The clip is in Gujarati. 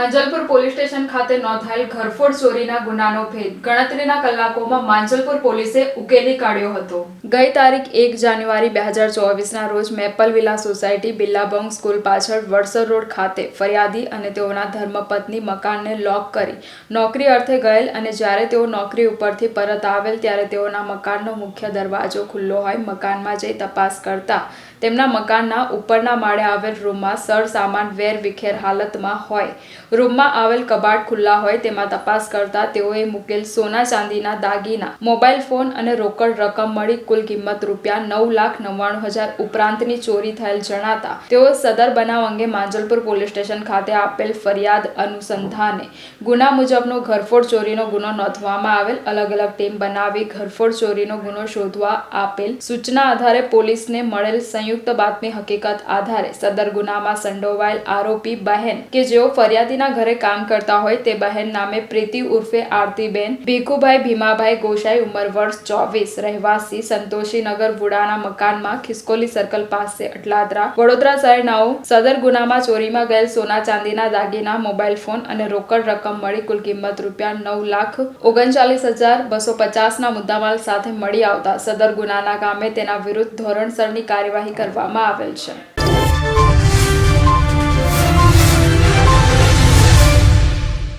માંજલપુર પોલીસ સ્ટેશન ખાતે નોંધાયેલ ઘરફોડ ચોરીના ગુનાનો ભેદ. ગણતરીના કલાકોમાં માંજલપુર પોલીસે ઉકેલી કાઢ્યો હતો. ગઈ તારીખ એક જાન્યુઆરી બે હજાર ચોવીસના રોજ maple villa society Billabong school પાછળ વડસર રોડ ખાતે ફરિયાદી અને તેઓના ધર્મપત્ની મકાનને લોક કરી નોકરી અર્થે ગયેલ અને જ્યારે તેઓ નોકરી ઉપરથી પરત આવેલ ત્યારે તેઓના મકાનનો મુખ્ય દરવાજો ખુલ્લો હોય મકાનમાં જઈ તપાસ કરતા તેમના મકાનના ઉપરના માળે આવેલ રૂમમાં વેર વિખેર હાલતમાં હોય રૂમમાં આવેલ કબાટ ખુલ્લા હોય તેમાં તપાસ કરતા તેઓએ મૂકેલ સોના ચાંદીના દાગીના, મોબાઈલ ફોન અને રોકડ રકમ મળી કુલ કિંમત રૂપિયા નવ લાખ નવ્વાણું હજાર ઉપરાંતની ચોરી થયેલ જણાતા તેઓ સદર બનાવ અંગે માંજલપુર પોલીસ સ્ટેશન ખાતે આપેલ ફરિયાદ અનુસંધાને ગુના મુજબનો ઘરફોડ ચોરીનો ગુનો નોંધવામાં આવેલ અલગ અલગ ટીમ બનાવી ઘરફોડ ચોરીનો ગુનો શોધવા આપેલ સૂચના આધારે પોલીસને મળેલ સંયુક્ત બાતમી હકીકત આધારે સદર ગુનામાં સંડોવાયેલ આરોપી બહેન કે જેઓ ફરિયાદીના ઘરે કામ કરતા હોય તે બહેન નામે પ્રીતિ ઉર્ફે આરતીબેન, ભીખુભાઈ ભીમાભાઈ ગોસાઈ ઉંમર વર્ષ ચોવીસ, રહેવાસી સંતોષીનગર વુડાના મકાનમાં ખિસકોલી સર્કલ પાસે અટલાદરા, વડોદરા શહેરનાઓ સદર ગુનામાં ચોરીમાં ગયેલ સોના ચાંદીના દાગીના, મોબાઈલ ફોન અને રોકડ રકમ મળી કુલ કિંમત રૂપિયા નવ લાખ ઓગણચાલીસ હજાર બસો પચાસના મુદ્દામાલ સાથે મળી આવતા સદર ગુનાના કામે તેના વિરુદ્ધ ધોરણસરની કાર્યવાહી કરવામાં આવેલ છે.